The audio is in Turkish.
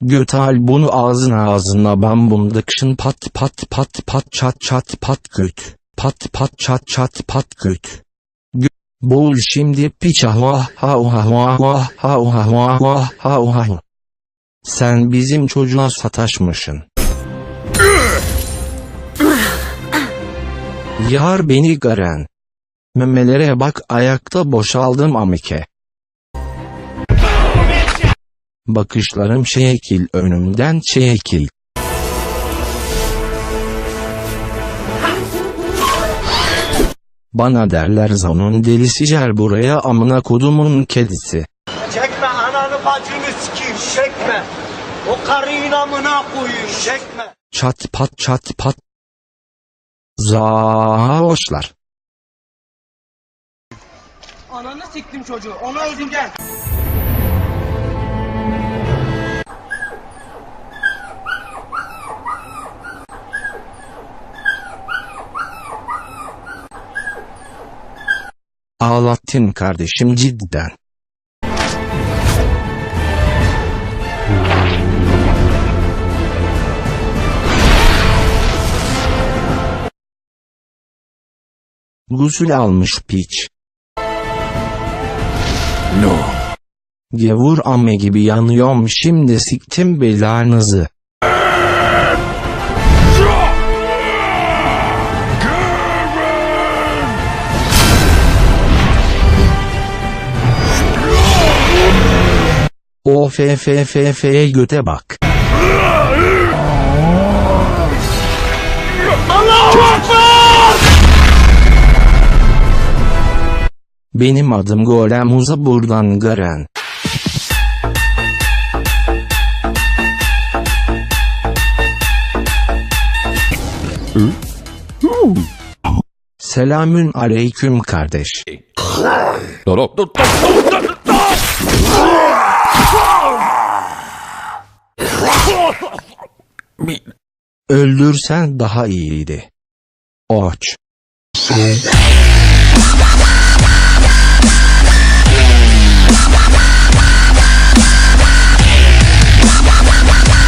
Göt al bunu ağzına ağzına ben bunda kışın pat pat pat pat çat çat pat göt. Pat pat çat çat pat göt. Gö- şimdi piç ah vah ha ha vah vah ha ha vah ha ha. Sen bizim çocuğa sataşmışsın. Yar beni garen. Memelere bak ayakta boşaldım amike. Bakışlarım şekil önümden çekil. Bana derler zanun delisi gel buraya amına kodumun kedisi. Çekme ananı bacını sikeyim çekme. O karıyı namına koyayım çekme. Çat pat çat pat. Zahoşlar. Ananı siktim çocuğu ona özüm gel. Ağlattın kardeşim cidden. Gusül almış piç. No. Gevur amme gibi yanıyorum şimdi siktim belanızı. O f f f f göte bak. Benim adım Golem Uza buradan Garen. Selamün aleyküm kardeş. Dur Öldürsen daha iyiydi. Oç.